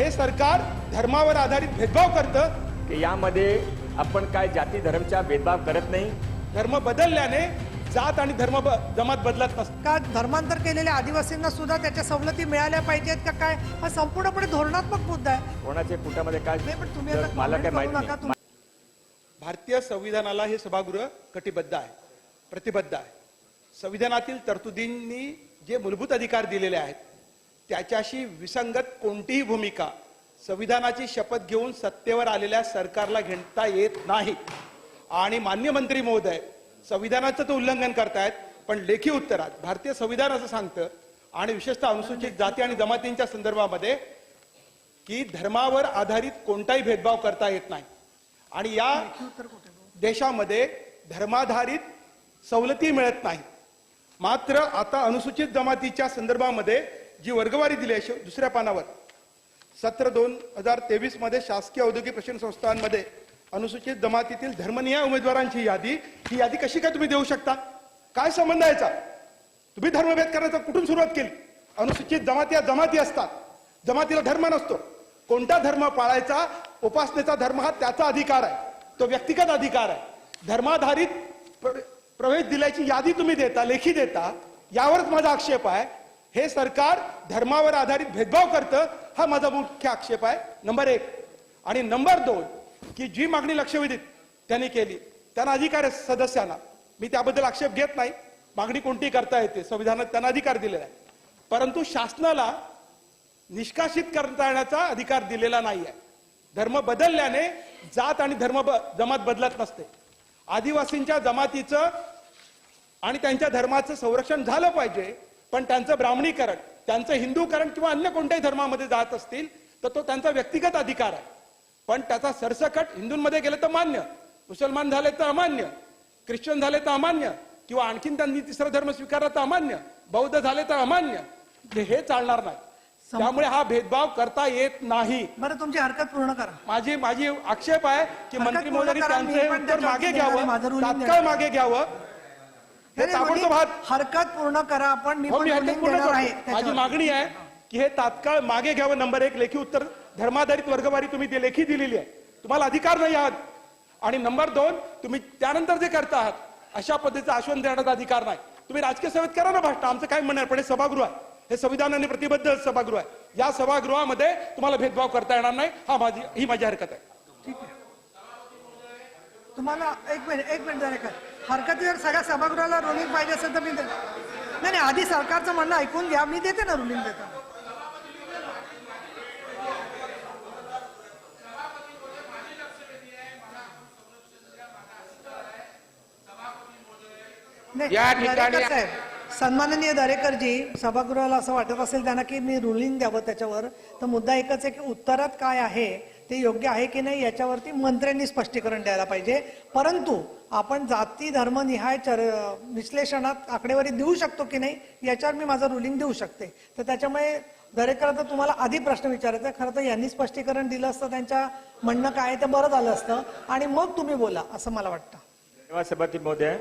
हे सरकार धर्मावर आधारित भेदभाव करतं. की यामध्ये आपण काय जाती धर्मचा भेदभाव करत नाही. धर्म बदलल्याने जात आणि धर्म ब- जमात बदलत नसतं का धर्मांतर केलेल्या आदिवासींना सुद्धा त्याच्या सवलती मिळाल्या पाहिजेत का काय? हा संपूर्णपणे धोरणात्मक मुद्दा आहे. कोणाच्या पोटामध्ये काय? नाही, पण तुम्ही आता मला काय माहीत नाही. तुम्ही- भारतीय संविधानाला हे सभागृह कटिबद्ध आहे प्रतिबद्ध आहे. संविधानातील तरतुदींनी जे मूलभूत अधिकार दिलेले आहेत त्याच्याशी विसंगत कोणतीही भूमिका संविधानाची शपथ घेऊन सत्तेवर आलेल्या सरकारला घेता येत नाही. आणि मान्य मंत्री महोदय संविधानाचं तर उल्लंघन करतायत पण लेखी उत्तरात भारतीय संविधान असं सांगतं आणि विशेषतः अनुसूचित जाती आणि जमातींच्या संदर्भामध्ये की धर्मावर आधारित कोणताही भेदभाव करता येत नाही. आणि या देशामध्ये धर्माधारित सवलती मिळत नाही मात्र आता अनुसूचित जमातीच्या संदर्भामध्ये जी वर्गवारी दिली आहे दुसऱ्या पानावर. सत्र दोन हजार तेवीसमध्ये शासकीय औद्योगिक प्रशिक्षण संस्थांमध्ये अनुसूचित जमातीतील धर्मनिय उमेदवारांची यादी ही यादी कशी काय तुम्ही देऊ शकता? काय संबंध आहे याचा? तुम्ही धर्मभेद करण्याचा कुठून सुरुवात केली? अनुसूचित जमाती या जमाती असतात. जमातीला धर्म नसतो. कोणता धर्म पाळायचा उपासनेचा धर्म हा त्याचा अधिकार आहे. तो व्यक्तिगत अधिकार आहे. धर्माधारित प्रवेश दिल्याची यादी तुम्ही देता लेखी देता यावरच माझा आक्षेप आहे. हे सरकार धर्मावर आधारित भेदभाव करतं हा माझा मुख्य आक्षेप आहे. नंबर एक. आणि नंबर दोन की जी मागणी लक्षवेधीत त्यांनी केली त्यांना अधिकार आहे सदस्यांना. मी त्याबद्दल आक्षेप घेत नाही. मागणी कोणती करता येते संविधानात त्यांना अधिकार दिलेला आहे. परंतु शासनाला निष्कासित करता येण्याचा अधिकार दिलेला नाही आहे. धर्म बदलल्याने जात आणि धर्म ब- जमात बदलत नसते. आदिवासींच्या जमातीचं आणि त्यांच्या धर्माचं संरक्षण झालं पाहिजे पण त्यांचं ब्राह्मणीकरण त्यांचं हिंदूकरण किंवा अन्य कोणत्याही धर्मामध्ये जात असतील तर तो त्यांचा व्यक्तिगत अधिकार आहे. पण त्याचा सरसकट हिंदूंमध्ये गेलं तर मान्य मुसलमान झाले तर अमान्य ख्रिश्चन झाले तर अमान्य किंवा आणखीन त्यांनी तिसरा धर्म स्वीकारला तर अमान्य बौद्ध झाले तर अमान्य हे- चालणार नाही. त्यामुळे हा भेदभाव करता येत नाही. बरं तुमची हरकत पूर्ण करा. माझी माझी आक्षेप आहे की मंत्री पूर्ण महोदयांनी करा, मी त्यांचे मागे घ्यावं तात्काळ. मागे घ्यावं. हे ताबडतोब हरकत पूर्ण करा आपण मी हो हरकत पूर्ण आहे करतो. माझी. मागणी आहे की हे तात्काळ मागे घ्यावं नंबर एक लेखी उत्तर. धर्माधारित वर्गवारी तुम्ही ते लेखी दिलेली आहे. तुम्हाला अधिकार नाही आहात. आणि नंबर दोन तुम्ही त्यानंतर जे करता आहात अशा पद्धतीचं आश्वासन देण्याचा अधिकार नाही. तुम्ही राजकीय सेवेत करा ना भाषण आमचं काय म्हणणार पण हे सभागृह आहे. हे संविधानाने प्रतिबद्ध सभागृह आहे. या सभागृहामध्ये तुम्हाला भेदभाव करता येणार नाही. हा माझी ही माझी हरकत आहे. तुम्हाला एक मिनिट एक मिनिट जरा काय हरकतीवर सगळ्या सभागृहाला रुलिंग पाहिजे असेल तर मी दे- नाही नाही आधी सरकारचं म्हणणं ऐकून घ्या. मी देते ना रुलिंग देतो. नाही, या ठिकाणी- सन्माननीय दरेकरजी सभागृहाला असं वाटत असेल त्यांना की मी रुलिंग द्यावं त्याच्यावर. तर मुद्दा एकच आहे की उत्तरात काय आहे? ते योग्य आहे की नाही याच्यावरती मंत्र्यांनी स्पष्टीकरण द्यायला पाहिजे. परंतु आपण जाती धर्मनिहाय चर विश्लेषणात आकडेवारी देऊ शकतो की नाही याच्यावर मी माझं रुलिंग देऊ शकते. तर त्याच्यामुळे दरेकर तर तुम्हाला आधी प्रश्न विचारायचा. खरं तर यांनी स्पष्टीकरण दिलं असतं त्यांच्या म्हणणं काय आहे ते बरं झालं असतं. आणि मग तुम्ही बोला असं मला वाटतं. धन्यवाद सभापती महोदय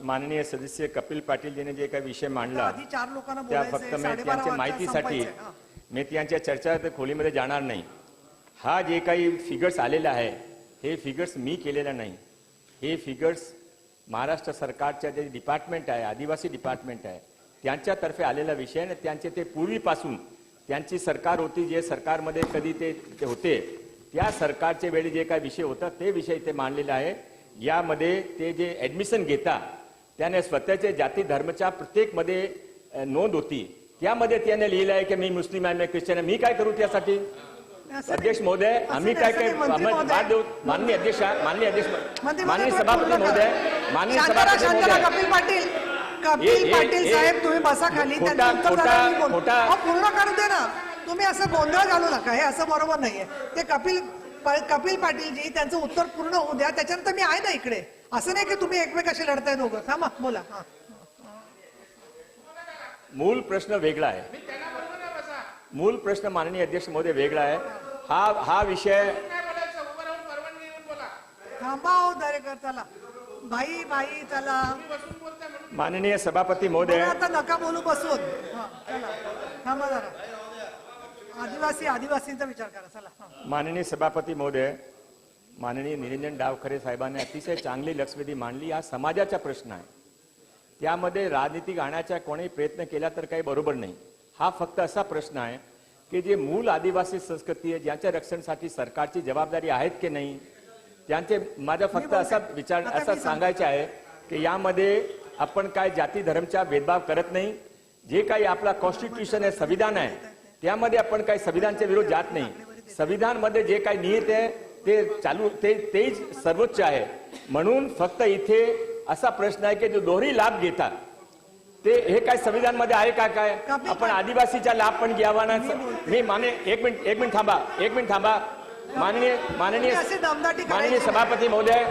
माननीय सदस्य कपिल पाटील यांनी जे काही विषय मांडला लोकांना त्या फक्त मी त्यांच्या वाजता माहितीसाठी. मी त्यांच्या चर्चा खोलीमध्ये जाणार नाही. हा जे काही फिगर्स आलेला आहे हे फिगर्स मी केलेला नाही. हे फिगर्स महाराष्ट्र सरकारच्या जे डिपार्टमेंट आहे आदिवासी डिपार्टमेंट आहे त्यांच्यातर्फे आलेला विषय आणि त्यांचे ते पूर्वीपासून त्यांची सरकार होती जे सरकारमध्ये कधी ते होते त्या सरकारच्या वेळी जे काही विषय होता ते विषय इथे मांडलेले आहे. यामध्ये ते जे ऍडमिशन घेता त्याने स्वतःच्या जाती धर्मच्या प्रत्येकमध्ये नोंद होती. त्यामध्ये त्याने लिहिलं आहे की मी मुस्लिम आहे मी ख्रिश्चन आहे मी काय करू त्यासाठी? अध्यक्ष. महोदय आम्ही काय काय. वाद देऊ माननीय अध्यक्ष माननीय अध्यक्ष माननीय सभापती महोदय. माननीय सभापती कपिल पाटील कपिल पाटील साहेब तुम्ही बसा खाली पूर्ण करू दे ना. तुम्ही असं गोंधळ घालू नका हे असं बरोबर नाहीये. ते कपिल कपिल पाटीलजी त्यांचं उत्तर पूर्ण होऊ द्या त्याच्यानंतर मी आहे ना इकडे. असं नाही की तुम्ही एकमेकाशी लढताय दोघं. थांबा बोला. हा. मूळ प्रश्न वेगळा आहे. मूळ प्रश्न माननीय अध्यक्ष महोदय वेगळा आहे. हा हा विषय थांबा दरेकर चला भाई भाई चला. माननीय सभापती महोदय आता नका बोलू बसून. हा, चला. थांबा जरा. आदिवासी आदिवासींचा विचार करा चला. हा. माननीय सभापती महोदय माननीय निरंजन डावखरे साहेबांनी अतिशय चांगली लक्षवेधी मांडली. हा समाजाचा प्रश्न आहे. त्यामध्ये राजनीतिक आणण्याचा कोणी प्रयत्न केला तर काही बरोबर नाही. हा फक्त असा प्रश्न आहे की जे मूळ आदिवासी संस्कृती आहे ज्याच्या रक्षणासाठी सरकारची जबाबदारी आहेत की नाही? त्यांचे माझा फक्त असा विचार असा. सांगायचे आहे की यामध्ये आपण काय जाती धर्मचा भेदभाव करत नाही. जे काही आपला कॉन्स्टिट्यूशन आहे संविधान आहे त्यामध्ये आपण काही संविधानच्या विरोध जात नाही. संविधानमध्ये जे काही निहित आहे ते चालू ते तेच सर्वोच्च आहे. म्हणून फक्त इथे असा प्रश्न आहे की जो दोन्ही लाभ घेतात. ते हे काय संविधानमध्ये आहे का काय? आपण आदिवासीचा लाभ पण घ्यावा ना. मी माने एक मिनिट एक मिनिट थांबा एक मिनिट थांबा. माननीय माननीय माननीय सभापती महोदय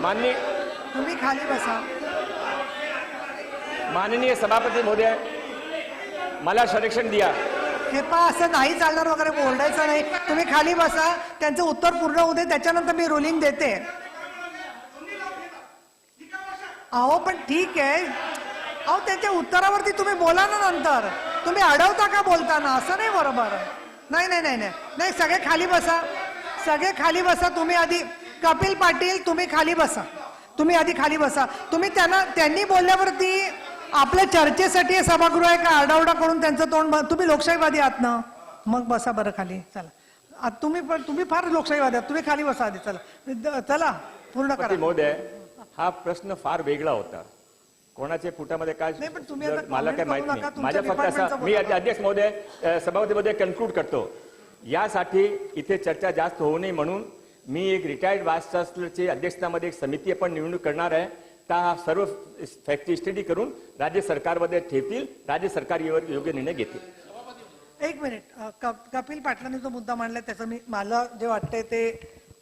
माननीय तुम्ही खाली बसा. माननीय सभापती महोदय मला संरक्षण द्या. पहा असं नाही चालणार वगैरे बोलायचं नाही. तुम्ही खाली बसा त्यांचं उत्तर पूर्ण होऊ दे त्याच्यानंतर मी रुलिंग देते. अहो पण ठीक आहे. अहो त्यांच्या उत्तरावरती तुम्ही बोला ना नंतर. तुम्ही अडवता का बोलताना? असं नाही बरोबर. नाही नाही नाही नाही. नाही सगळे खाली बसा. सगळे खाली बसा. तुम्ही आधी कपिल पाटील तुम्ही खाली बसा. तुम्ही आधी खाली बसा. तुम्ही त्यांना त्यांनी बोलल्यावरती आपल्या चर्चेसाठी हे सभागृह आहे का? आडावडा करून त्यांचं तोंड तुम्ही लोकशाहीवादी आहात ना? मग बसा बरं खाली. चला. तुम्ही पण तुम्ही फार लोकशाहीवादी आहात. तुम्ही खाली बसा आधी. चला. चला. पूर्ण करा. महोदय हा प्रश्न फार वेगळा होता. कोणाच्या फुटामध्ये काय नाही, पण तुम्ही आता मला काय माहीत नाही. माझ्या फक्त असं मी. अध्यक्ष महोदय अ, सभापती महोदय कन्क्लूड करतो. यासाठी इथे चर्चा जास्त होऊ नये म्हणून मी एक रिटायर्ड वाईस चान्सलरची अध्यक्षतामध्ये एक समिती आपण निवडणूक करणार आहे. त्या सर्व फॅक्टरी स्टडी करून राज्य सरकारमध्ये ठेवतील राज्य सरकार यावर योग्य निर्णय घेतील. एक मिनिट. कपिल पाटलांनी जो मुद्दा मांडलाय त्याचं मी मला जे वाटतंय ते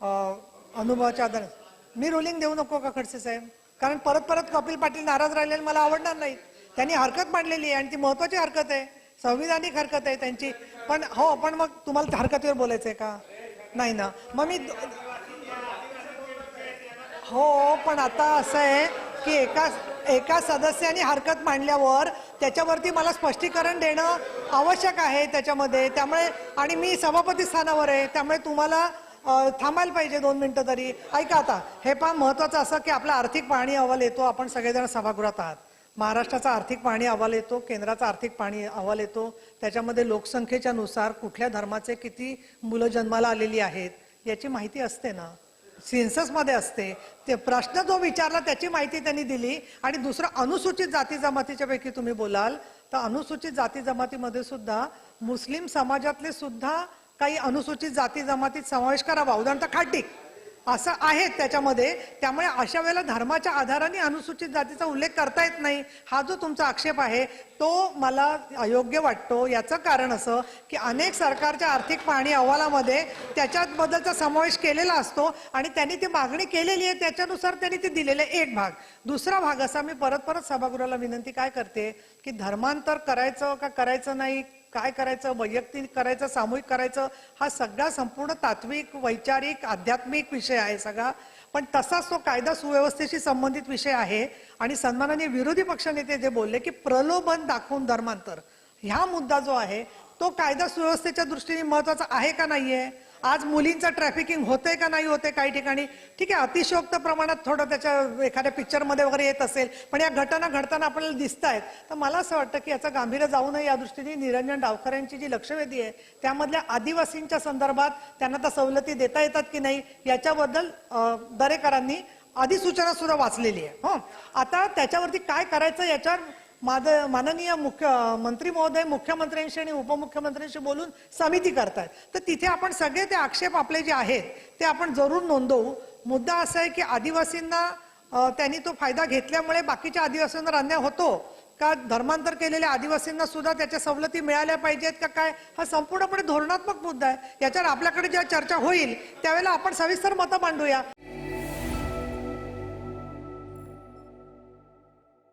अनुभवाच्या आधारे मी रोलिंग देऊ नको का खडसे साहेब? कारण परत परत कपिल पाटील नाराज राहिलेले मला आवडणार नाही त्यांनी हरकत मांडलेली आहे आणि ती महत्वाची हरकत आहे. संविधानिक हरकत आहे त्यांची. पण हो पण मग तुम्हाला हरकतीवर बोलायचंय का? नाही ना. मग मी हो पण आता असं आहे की एका एका सदस्याने हरकत मांडल्यावर त्याच्यावरती मला स्पष्टीकरण देणं आवश्यक आहे त्याच्यामध्ये. त्यामुळे आणि मी सभापती स्थानावर आहे. त्यामुळे तुम्हाला थांबायला पाहिजे दोन मिनटं तरी. ऐका आता हे पहा महत्वाचं असं की आपला आर्थिक पाहणी अहवाल येतो आपण सगळेजण सभागृहात आहात. महाराष्ट्राचा आर्थिक पाहणी अहवाल येतो केंद्राचा आर्थिक पाहणी अहवाल येतो. त्याच्यामध्ये लोकसंख्येच्या नुसार कुठल्या धर्माचे किती मुलं जन्माला आलेली आहेत याची माहिती असते ना? सेन्ससमध्ये असते. ते प्रश्न जो विचारला त्याची माहिती त्यांनी दिली आणि दुसरं अनुसूचित जाती जमातीच्या पैकी तुम्ही बोलाल तर अनुसूचित जाती जमातीमध्ये सुद्धा मुस्लिम समाजातले सुद्धा काही अनुसूचित जाती जमातीत समावेश करावा. उदाहरणतः खाटीक असं आहे त्याच्यामध्ये. त्यामुळे अशा वेळेला धर्माच्या आधाराने अनुसूचित जातीचा उल्लेख करता येत नाही. हा जो तुमचा आक्षेप आहे तो मला अयोग्य वाटतो. याचं कारण असं की अनेक सरकारच्या आर्थिक पाहणी अहवालामध्ये त्याच्याबद्दलचा समावेश केलेला असतो आणि त्यांनी ती मागणी केलेली आहे. त्याच्यानुसार त्यांनी ते दिलेले एक भाग. दुसरा भाग असा मी परत परत सभागृहाला विनंती काय करते की धर्मांतर करायचं का करायचं नाही? काय करायचं वैयक्तिक करायचं सामूहिक करायचं हा सगळा संपूर्ण तात्विक वैचारिक आध्यात्मिक विषय आहे सगळा. पण तसाच तो कायदा सुव्यवस्थेशी संबंधित विषय आहे. आणि सन्मानाने विरोधी पक्षनेते जे बोलले की प्रलोभन दाखवून धर्मांतर ह्या मुद्दा जो आहे तो कायदा सुव्यवस्थेच्या दृष्टीने महत्त्वाचा आहे का नाहीये? आज मुलींचं ट्रॅफिकिंग होते का नाही होते काही ठिकाणी? ठीक आहे अतिशयोक्त प्रमाणात थोडं त्याच्या एखाद्या पिक्चरमध्ये वगैरे येत असेल पण या घटना घडताना आपल्याला दिसत आहेत तर मला असं वाटतं की याचं गांभीर्य जाऊ नये या दृष्टीने. निरंजन डावखऱ्यांची जी लक्षवेधी आहे त्यामधल्या आदिवासींच्या संदर्भात त्यांना त्या सवलती देता येतात की नाही याच्याबद्दल दरेकरांनी अधिसूचना सुद्धा वाचलेली आहे. हो. आता त्याच्यावरती काय करायचं याच्यावर माद माननीय मुख्य मंत्री महोदय मुख्यमंत्र्यांशी आणि उपमुख्यमंत्र्यांशी बोलून समिती करतायत. तर तिथे आपण सगळे ते आक्षेप आपले जे आहेत ते आपण जरूर नोंदवू. मुद्दा असा आहे की आदिवासींना त्यांनी तो फायदा घेतल्यामुळे बाकीच्या आदिवासींवर अन्याय होतो. का धर्मांतर केलेल्या आदिवासींना सुद्धा त्याच्या सवलती मिळाल्या पाहिजेत का काय? हा संपूर्णपणे धोरणात्मक मुद्दा आहे. याच्यावर आपल्याकडे ज्या चर्चा होईल त्यावेळेला आपण सविस्तर मतं मांडूया.